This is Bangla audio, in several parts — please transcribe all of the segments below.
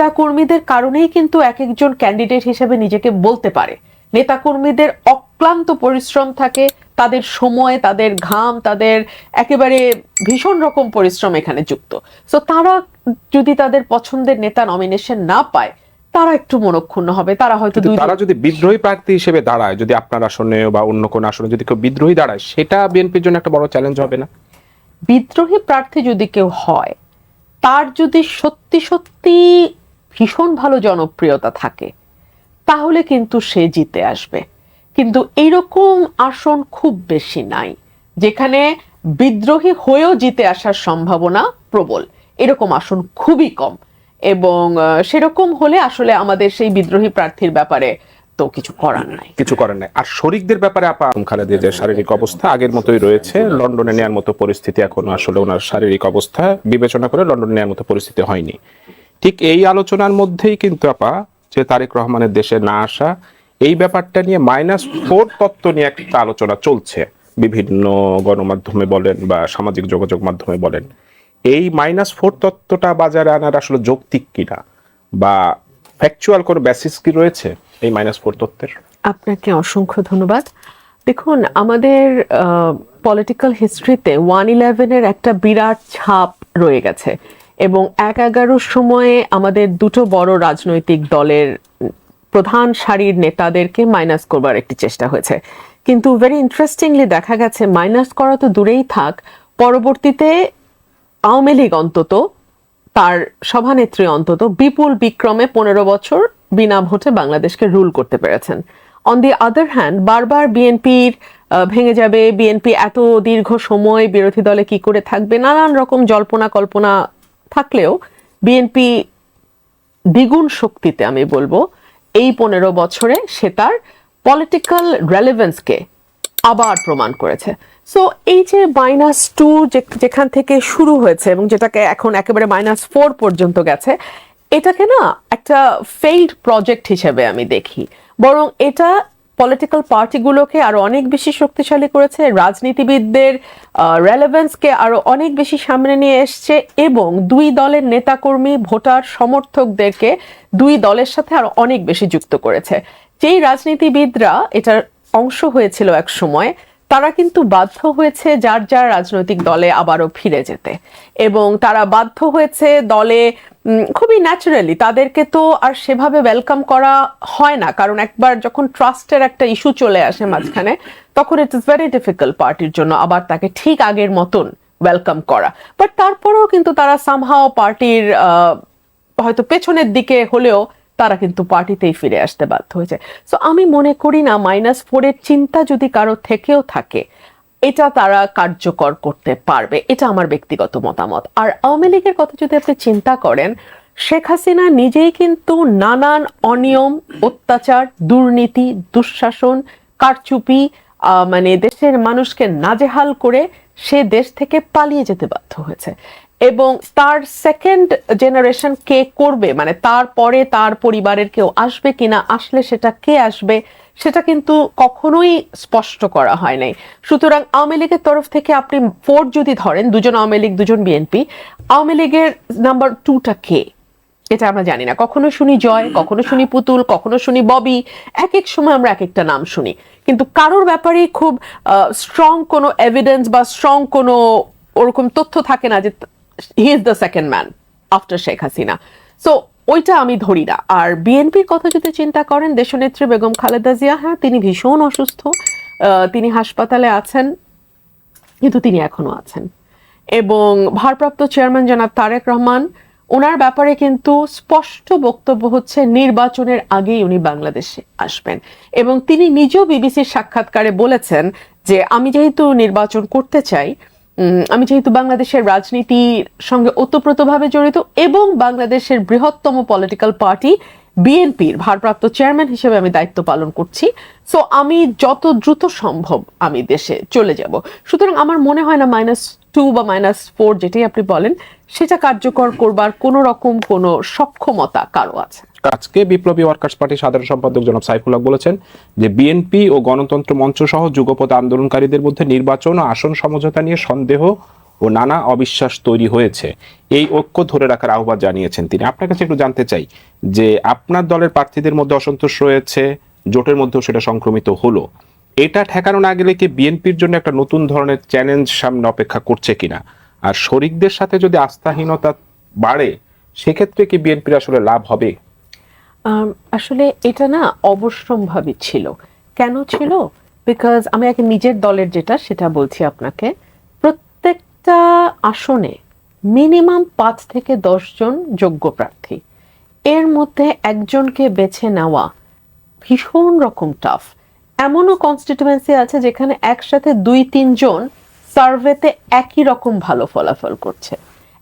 নেতা কর্মীদের কারণেই কিন্তু এক একজন ক্যান্ডিডেট হিসেবে নিজেকে বলতে পারে। নেতা কর্মীদের অক্লান্ত পরিশ্রম থাকে তাদের সময় তাদের ঘাম তাদের একেবারে ভীষণ রকম পরিশ্রম এখানে যুক্ত। সো তারা যদি তাদের পছন্দের নেতা নমিনেশন না পায় তারা একটু মনক্ষুণ্ণ হবে। তারা হয়তো তারা যদি বিদ্রোহী প্রার্থী হিসেবে দাঁড়ায় যদি আপনার আসনে বা অন্য কোন আসনে যদি কেউ বিদ্রোহী দাঁড়ায় সেটা বিএনপির জন্য একটা বড় চ্যালেঞ্জ হবে না? বিদ্রোহী প্রার্থী যদি কেউ হয় তার যদি সত্যি সত্যি ভীষণ ভালো জনপ্রিয়তা থাকে, তাহলে কিন্তু সে জিতে আসবে। কিন্তু এইরকম আসন খুব বেশি নাই, যেখানে বিদ্রোহী হয়েও জিতে আসার সম্ভাবনা প্রবল। এরকম আসন খুবই কম এবং সেরকম হলে আসলে আমাদের সেই বিদ্রোহী প্রার্থীর ব্যাপারে তো কিছু করার নাই। কিছু করার নাই। আর শরিকদের ব্যাপারে আপা খালেদের যে শারীরিক অবস্থা আগের মতোই রয়েছে। লন্ডনে নেওয়ার মতো পরিস্থিতি এখনও আসলে ওনার শারীরিক অবস্থা বিবেচনা করে লন্ডনে নেওয়ার মতো পরিস্থিতি হয়নি। ঠিক এই আলোচনার মধ্যেই কিন্তু আপা, যে তারেক রহমানের দেশে না আসা, এই ব্যাপারটা নিয়ে মাইনাস ফোর তত্ত্ব নিয়ে একটা আলোচনা চলছে। বিভিন্ন গণমাধ্যমে বলেন বা সামাজিক যোগাযোগ মাধ্যমে বলেন। এই মাইনাস ফোর তত্ত্বটা বাজারে আনার আসলে যৌক্তিক কিনা? বা ফ্যাকচুয়াল কোনো বেসিস কি রয়েছে এই মাইনাস ফোর তত্ত্বের? আপনাকে অসংখ্য ধন্যবাদ। দেখুন, আমাদের পলিটিক্যাল হিস্ট্রিতে ওয়ান ইলেভেনের একটা বিরাট ছাপ রয়ে গেছে। এবং এক এগারোর সময়ে আমাদের দুটো বড় রাজনৈতিক দলের প্রধান সারির নেতাদেরকে মাইনাস করবার একটি চেষ্টা হয়েছে। কিন্তু ভেরি ইন্টারেস্টিংলি দেখা গেছে মাইনাস করা তো দূরেই থাক, পরবর্তীতে আওয়ামী লীগ অন্তত, তার সভানেত্রী অন্তত বিপুল বিক্রমে পনেরো বছর বিনা ভোটে বাংলাদেশকে রুল করতে পেরেছেন। অন দি আদার হ্যান্ড বারবার বিএনপির ভেঙে যাবে, বিএনপি এত দীর্ঘ সময় বিরোধী দলে কি করে থাকবে, নানান রকম জল্পনা কল্পনা থাকলেও বিএনপি দ্বিগুণ শক্তিতে, আমি বলব, এই পনেরো বছরে সে তার পলিটিক্যাল রেলেভেন্সকে আবার প্রমাণ করেছে। সো এই যে মাইনাস টু যেখান থেকে শুরু হয়েছে এবং যেটাকে এখন একেবারে মাইনাস ফোর পর্যন্ত গেছে, এটাকে না একটা ফেইল্ড প্রজেক্ট হিসেবে আমি দেখি। বরং এটা পলিটিক্যাল পার্টিগুলোকে আরও অনেক বেশি শক্তিশালী করেছে, রাজনীতিবিদদের রেলেভেন্সকে আরও অনেক বেশি সামনে নিয়ে এসছে এবং দুই দলের নেতাকর্মী, ভোটার, সমর্থকদেরকে দুই দলের সাথে আরও অনেক বেশি যুক্ত করেছে। যেই রাজনীতিবিদরা এটার অংশ হয়েছিল এক সময়, তারা কিন্তু বাধ্য হয়েছে যার যার রাজনৈতিক দলে আবারও ফিরে যেতে। এবং তারা বাধ্য হয়েছে দলে খুবই ন্যাচারালি তাদেরকে তো আর সেভাবে ওয়েলকাম করা হয় না। কারণ একবার যখন ট্রাস্টের একটা ইস্যু চলে আসে মাঝখানে, তখন ইট ইস ভেরি ডিফিকাল্ট পার্টির জন্য আবার তাকে ঠিক আগের মতন ওয়েলকাম করা। বাট তারপরেও কিন্তু তারা সামহাও পার্টির হয়তো পেছনের দিকে হলেও তারা কিন্তু পার্টিতেই ফিরে আসতে বাধ্য হয়েছে। সো আমি মনে করি না মাইনাস ফোরের চিন্তা যদি কারও থেকেও থাকে এটা তারা কার্যকর করতে পারবে। এটা আমার ব্যক্তিগত মতামত। আর আওয়ামী লীগের কথা যদি আপনি চিন্তা করেন, শেখ হাসিনা নিজেই কিন্তু নানান অনিয়ম, অত্যাচার, দুর্নীতি, দুঃশাসন, কারচুপি মানে দেশের মানুষকে নাজেহাল করে সে দেশ থেকে পালিয়ে যেতে বাধ্য হয়েছে। এবং তার সেকেন্ড জেনারেশন কে করবে মানে তারপরে তার পরিবারের কেউ আসবে কিনা, আসলে সেটা কে আসবে সেটা কিন্তু কখনোই স্পষ্ট করা হয় নাই। সুতরাং আওয়ামী লীগের তরফ থেকে আপনি ফোর যদি ধরেন, দুজন আওয়ামী লীগ, দুজন বিএনপি, আওয়ামী লীগের নাম্বার টুটা কে? এটা আমরা জানি না। কখনো শুনি জয়, কখনো শুনি পুতুল, কখনো শুনি ববি এক এক সময় আমরা এক একটা নাম শুনি। কিন্তু কারোর ব্যাপারে খুব স্ট্রং কোনো এভিডেন্স বা স্ট্রং কোনো ওরকম তথ্য থাকে না যে he is the second man after Sheikh Hasina so ওইটা আমি ধরি না। আর বিএনপির কথা যদি চিন্তা করেন, দেশনেত্রী বেগম খালেদা জিয়া হ্যাঁ তিনি ভীষণ অসুস্থ তিনি হাসপাতালে আছেন, কিন্তু তিনি এখনও আছেন। এবং ভারপ্রাপ্ত চেয়ারম্যান জনাব তারেক রহমান, ওনার ব্যাপারে কিন্তু স্পষ্ট বক্তব্য হচ্ছে, নির্বাচনের আগেই উনি বাংলাদেশে আসবেন। এবং তিনি নিজেও বিবিসির সাক্ষাৎকারে বলেছেন যে, আমি যেহেতু নির্বাচন করতে চাই আমি যেহেতু বাংলাদেশের রাজনীতির সঙ্গে ওতপ্রোতভাবে জড়িত এবং বাংলাদেশের বৃহত্তম পলিটিক্যাল পার্টি বিএনপির ভারপ্রাপ্ত চেয়ারম্যান হিসেবে আমি দায়িত্ব পালন করছি। সো আমি যত দ্রুত সম্ভব আমি দেশে চলে যাব। সুতরাং আমার মনে হয় না মাইনাস টু বা মাইনাস ফোর যেটাই আপনি বলেন, সেটা কার্যকর করবার কোনো রকম কোনো সক্ষমতা কারও আছে। আজকে বিপ্লবী ওয়ার্কার্স পার্টির সাধারণ সম্পাদক জনাব সাইফুল হক বলেছেন যে বিএনপি ও গণতন্ত্র মঞ্চ সহ যুগপথ আন্দোলনকারীদের মধ্যে নির্বাচন ও আসন সমঝোতা নিয়ে সন্দেহ ও নানা অবিশ্বাস তৈরি হয়েছে। এই ঐক্য ধরে রাখার আহ্বান জানিয়েছেন তিনি। আপনার কাছে একটু জানতে চাই যে আপনার দলের প্রার্থীদের মধ্যে অসন্তোষ রয়েছে, জোটের মধ্যেও সেটা সংক্রমিত হলো। এটা ঠেকানো না গেলে কি বিএনপির জন্য একটা নতুন ধরনের চ্যালেঞ্জ সামনে অপেক্ষা করছে কিনা? আর শরিকদের সাথে যদি আস্থাহীনতা বাড়ে, সেক্ষেত্রে কি বিএনপির আসলে লাভ হবে? আসলে এটা না অবশ্যম্ভাবী ছিল। কেন ছিল? বিকজ আমি আগে নিজের দলের যেটা, সেটা বলছি আপনাকে। প্রত্যেকটা আসনে মিনিমাম পাঁচ থেকে দশ জন যোগ্য প্রার্থী। এর মধ্যে একজনকে বেছে নেওয়া ভীষণ রকম টাফ এমনও কনস্টিটিউয়েন্সি আছে যেখানে একসাথে দুই তিনজন সার্ভেতে একই রকম ভালো ফলাফল করছে।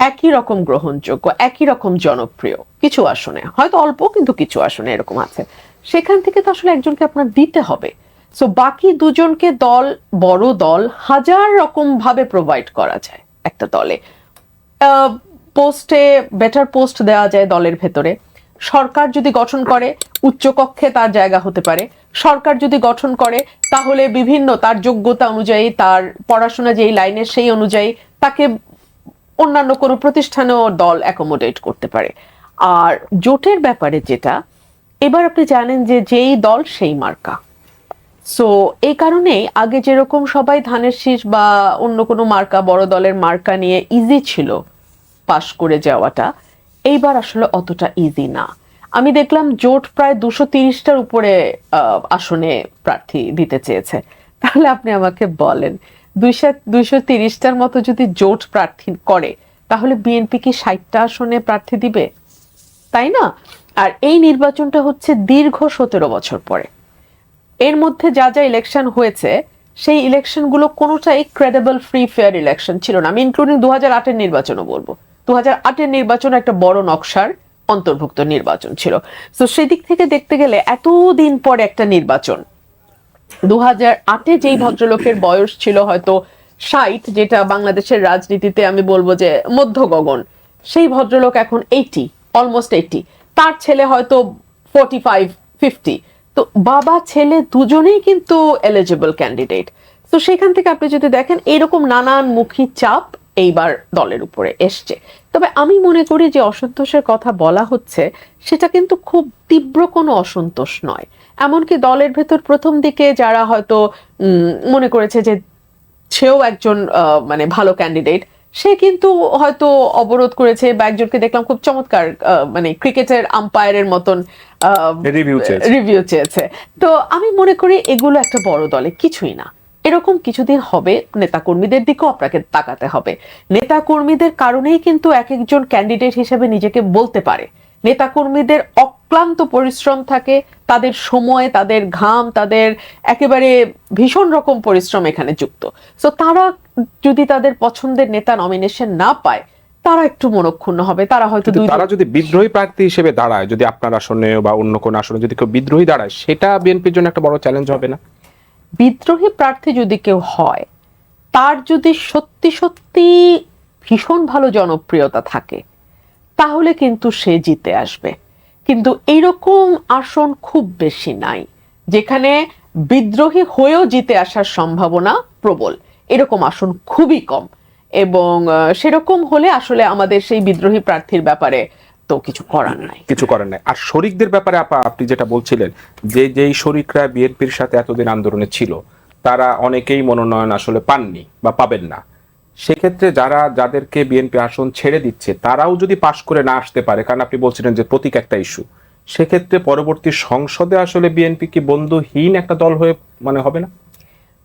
একই রকম গ্রহণযোগ্য, একই রকম জনপ্রিয়। কিছু আসনে, হয়তো অল্প কিন্তু কিছু আসনে এরকম আছে। সেখান থেকে তো আসলে একজনকে আপনার দিতে হবে। সো বাকি দুজনকে দল, বড় দল, হাজার রকম ভাবে প্রোভাইড করা যায় একটা দলে। পোস্টে বেটার পোস্ট দেওয়া যায় দলের ভেতরে। সরকার যদি গঠন করে উচ্চকক্ষে তার জায়গা হতে পারে। সরকার যদি গঠন করে, তাহলে বিভিন্ন তার যোগ্যতা অনুযায়ী, তার পড়াশোনা যেই লাইনের সেই অনুযায়ী তাকে অন্যান্য কোনো প্রতিষ্ঠানেও দল অ্যাকোমোডেট করতে পারে। আর জোটের ব্যাপারে যেটা, এবার আপনি জানেন যে যেই দল সেই মার্কা। সো এই কারণেই আগে যেরকম সবাই ধানের শীষ বা অন্য কোনো মার্কা, বড় দলের মার্কা নিয়ে ইজি ছিল পাশ করে যাওয়াটা, এইবার আসলে অতটা ইজি না। আমি দেখলাম জোট প্রায় দুশো তিরিশটার উপরে আসনে প্রার্থী দিতে চেয়েছে। তাহলে আপনি আমাকে বলেন, দুইশো দুইশো তিরিশটার মতো যদি জোট প্রার্থী করে, তাহলে বিএনপি কি ষাটটা আসনে প্রার্থী দিবে? তাই না? আর এই নির্বাচনটা হচ্ছে দীর্ঘ সতেরো বছর পরে। এর মধ্যে যা যা ইলেকশন হয়েছে, সেই ইলেকশনগুলো কোনোটাই ক্রেডিবল ফ্রি ফেয়ার ইলেকশন ছিল না। আমি ইনক্লুডিং দু হাজার আটের নির্বাচনও বলব। দু হাজার আটের নির্বাচন একটা বড় নকশার অন্তর্ভুক্ত নির্বাচন ছিল। তো সেদিক থেকে দেখতে গেলে এতদিন পরে একটা নির্বাচন। দু হাজার আটে যেই ভদ্রলোকের বয়স ছিল হয়তো ষাট, যেটা বাংলাদেশের রাজনীতিতে আমি বলব যে মধ্য গগন, সেই ভদ্রলোক এখন এইটি অলমোস্ট এইটি তার ছেলে হয়তো ফোর্টি ফাইভ ফিফটি তো বাবা, ছেলে দুজনেই কিন্তু এলিজিবল ক্যান্ডিডেট তো সেখান থেকে আপনি যদি দেখেন, এরকম নানান মুখী চাপ এইবার দলের উপরে এসছে। তবে আমি মনে করি যে অসন্তোষের কথা বলা হচ্ছে, সেটা কিন্তু খুব তীব্র কোনো অসন্তোষ নয়। এমনকি দলের ভেতর প্রথম দিকে যারা হয়তো মনে করেছে যে সেও একজন মানে ভালো ক্যান্ডিডেট সে কিন্তু হয়তো অবরোধ করেছে বা একজনকে দেখলাম খুব চমৎকার মানে ক্রিকেটের আম্পায়ারের মতন রিভিউ চেয়েছে। তো আমি মনে করি এগুলো একটা বড় দলে কিছুই না। এরকম কিছুদিন হবে নেতা কর্মীদের দিকেও আপনাকে তাকাতে হবে। নেতা কর্মীদের কারণেই কিন্তু এক একজন ক্যান্ডিডেট হিসেবে নিজেকে বলতে পারে। নেতাকর্মীদের অক্লান্ত পরিশ্রম থাকে তাদের সময় তাদের ঘাম তাদের একেবারে ভীষণ রকম পরিশ্রম এখানে যুক্ত। সো তারা যদি তাদের পছন্দের নেতা নমিনেশন না পায় তারা একটু মনক্ষুণ্ণ হবে। তারা হয়তো তারা যদি বিদ্রোহী প্রার্থী হিসেবে দাঁড়ায় যদি আপনার আসনে বা অন্য কোন আসনে যদি কেউ বিদ্রোহী দাঁড়ায় সেটা বিএনপির জন্য একটা বড় চ্যালেঞ্জ হবে না? বিদ্রোহী প্রার্থী যদি কেউ হয় তার যদি সত্যি সত্যি ভীষণ ভালো জনপ্রিয়তা থাকে তাহলে কিন্তু সে জিতে আসবে। কিন্তু এইরকম আসন খুব বেশি নাই, যেখানে বিদ্রোহী হয়েও জিতে আসার সম্ভাবনা প্রবল। এরকম আসন খুবই কম এবং সেরকম হলে আসলে আমাদের সেই বিদ্রোহী প্রার্থীর ব্যাপারে তো কিছু করার নাই। কিছু করার নাই। আর শরিকদের ব্যাপারে আপা, আপনি যেটা বলছিলেন, যে যেই শরিকরা বিএনপির সাথে এতদিন আন্দোলনে ছিল, তারা অনেকেই মনোনয়ন আসলে পাননি বা পাবেন না। সেক্ষেত্রে যারা, যাদেরকে বিএনপি আসন ছেড়ে দিচ্ছে, তারাও যদি পাশ করে না আসতে পারে, কারণ আপনি বলছিলেন যে প্রতীক একটা ইস্যু সেক্ষেত্রে পরবর্তী সংসদে আসলে বিএনপি কি বন্ধুহীন একটা দল হয়ে মানে হবে না?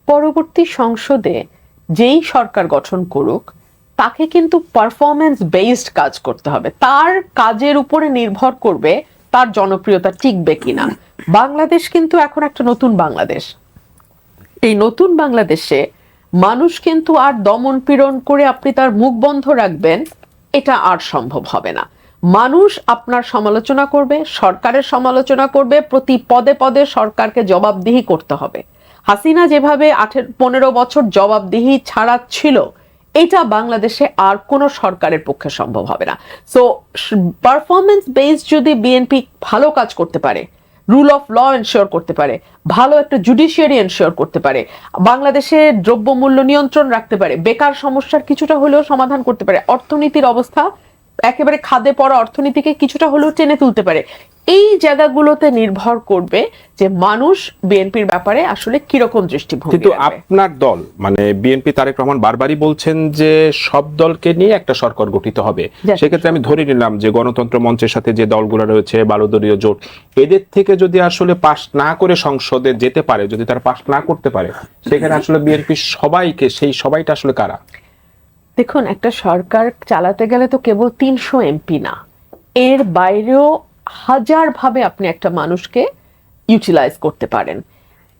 পরবর্তী সংসদে যেই সরকার গঠন করুক, তাকে কিন্তু পারফরমেন্স বেসড কাজ করতে হবে। তার কাজের উপরে নির্ভর করবে তার জনপ্রিয়তা টিকবে কিনা। বাংলাদেশ কিন্তু এখন একটা নতুন বাংলাদেশ। এই নতুন বাংলাদেশে মানুষ কিন্তু আর দমন পীড়ন করে আপনি তার মুখ বন্ধ রাখবেন, এটা আর সম্ভব হবে না। মানুষ আপনার সমালোচনা করবে, সরকারের সমালোচনা করবে, প্রতি পদে পদে সরকারকে জবাবদিহি করতে হবে। হাসিনা যেভাবে আঠের, পনেরো বছর জবাবদিহি ছাড়া ছিল এটা বাংলাদেশে আর কোনো সরকারের পক্ষে সম্ভব হবে না। সো পারফরমেন্স বেসড যদি বিএনপি ভালো কাজ করতে পারে রুল অফ ল এনশিওর করতে পারে, ভালো একটা জুডিশিয়ারি এনশিওর করতে পারে, বাংলাদেশে দ্রব্যমূল্য নিয়ন্ত্রণ রাখতে পারে, বেকার সমস্যার কিছুটা হলেও সমাধান করতে পারে, অর্থনীতির অবস্থা একেবারে খাদে পড়া অর্থনীতিকে কিছুটা হলেও টেনে তুলতে পারে এই জায়গাগুলোতে নির্ভর করবে যে মানুষ বিএনপির ব্যাপারে আসলে কীরকম দৃষ্টিভঙ্গি কিন্তু আপনার দল মানে বিএনপি তারেক রহমান বারবারই বলছেন যে সব দলকে নিয়ে একটা সরকার গঠিত হবে। সেক্ষেত্রে আমি ধরে নিলাম যে গণতন্ত্র মঞ্চের সাথে যে দলগুলো রয়েছে বারোদলীয় জোট এদের থেকে যদি আসলে পাশ না করে সংসদে যেতে পারে যদি তারা পাশ না করতে পারে সেখানে আসলে বিএনপি সবাইকে সেই সবাইটা আসলে কারা? দেখুন একটা সরকার চালাতে গেলে তো কেবল তিনশো এমপি না। এর বাইরেও হাজার ভাবে আপনি একটা মানুষকে ইউটিলাইজ করতে পারেন।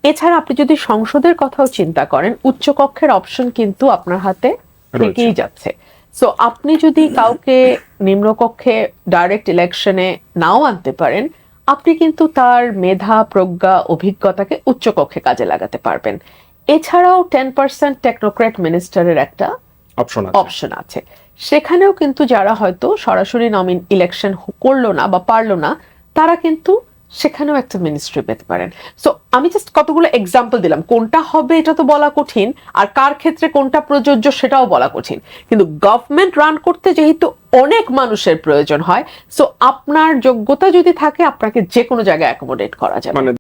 এছাড়া আপনি যদি সংসদের কথাও চিন্তা করেন উচ্চকক্ষের অপশন কিন্তু আপনার হাতে থেকেই যাচ্ছে। সো আপনি যদি কাউকে নিম্নকক্ষে ডাইরেক্ট ইলেকশনে নাও আনতে পারেন আপনি কিন্তু তার মেধা প্রজ্ঞা অভিজ্ঞতাকে উচ্চকক্ষে কাজে লাগাতে পারবেন। এছাড়াও টেন পার্সেন্ট টেকনোক্রেট মিনিস্টারের একটা অপশন অপশন আছে। সেখানেও কিন্তু যারা হয়তো সরাসরি নমিন ইলেকশন করল না বা পারল না, তারা কিন্তু সেখানেও একটা মিনিস্ট্রি পেতে পারেন। সো আমি জাস্ট কতগুলো এক্সাম্পল দিলাম। কোনটা হবে এটা তো বলা কঠিন, আর কার ক্ষেত্রে কোনটা প্রযোজ্য সেটাও বলা কঠিন। কিন্তু গভর্নমেন্ট রান করতে যেহেতু অনেক মানুষের প্রয়োজন হয় সো আপনার যোগ্যতা যদি থাকে, আপনাকে যে কোনো জায়গায় অ্যাকোমোডেট করা যাবে। মানে